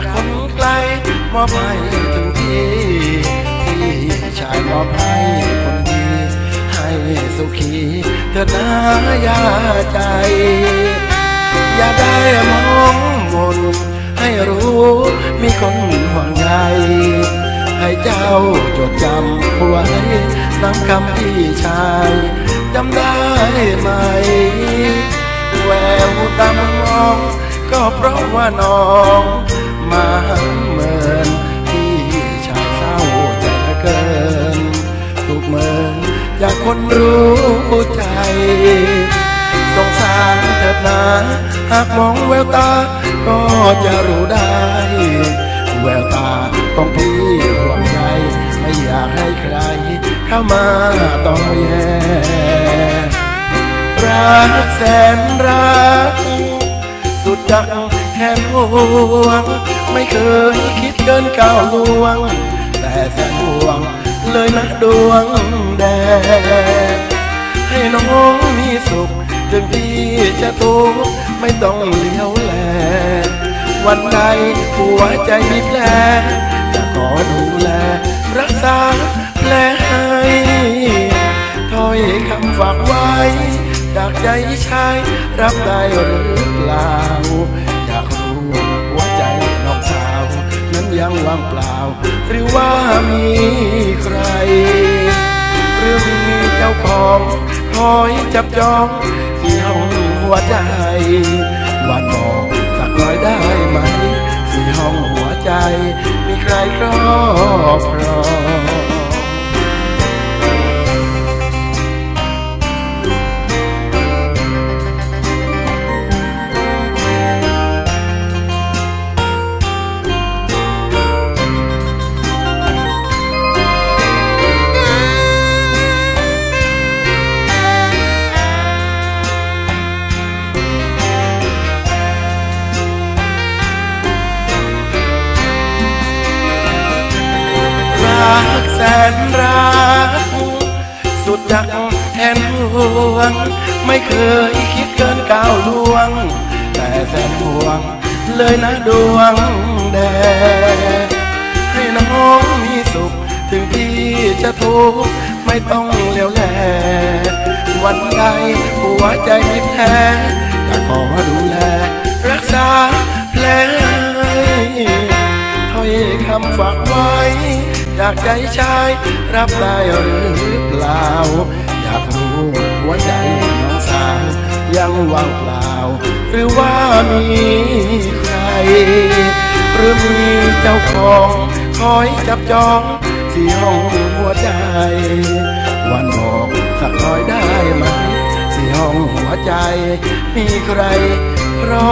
จากคนไกลมอบให้ถึงที่พี่ชายมอบให้คนดีให้สุขีเถิดนะยาใจ อย่าได้มองมนให้รู้มีคนห่วงใยให้เจ้าจดจำไว้น้ำคำพี่ชายจำได้ไหม แววตามมองก็เพราะว่าน้อง มาเหมือนพี่ชายเศร้าใจเหลือเกิน ถูกเมินจากคนรู้ใจ สงสารเถิดนาหากมองแววตา ก็จะรู้ได้ แววตาต้องพี่ห่วงใยไม่อยากให้ใคร เข้ามาต้องแย่รักแสนรักสุดจัก แทนห่วง ไม่เคยคิดเกินก้าวล่วง แต่แสนห่วง เลยนะดวงแดงให้น้องมีสุข ถึงพี่จะทุกข์ไม่ต้องเลี้ยวแล วันใดหัวใจมีแผลจะขอดูแล รักษาแผลให้ถ้อยคำฝากไว้ จากใจชายรับได้หรือ ว่างเปล่า หรือว่ามีใคร หรือมีเจ้าของคอยจับจองที่ห้องหัวใจวันบอกสักน้อยได้ไหมสี่ห้องหัวใจ มีใครครอบครอง นรัก สุดจักแทนห่วง ไม่เคยคิดเกินก้าวล่วง แต่แสนห่วง เลยนะดวงแดงให้น้องมีสุข ถึงพี่จะทุกข์ไม่ต้องเลี้ยวแลวันใดหัวใจมีแผ จากใจชายรับได้หรือเปล่า อยากรู้หัวใจน้องสาวยังว่างเปล่า หรือว่ามีใคร หรือมีเจ้าของคอยจับจองที่ห้องหัวใจวันบอกสักหน่อยได้ไหมที่ห้องหัวใจ มีใครรอ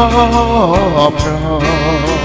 บรอ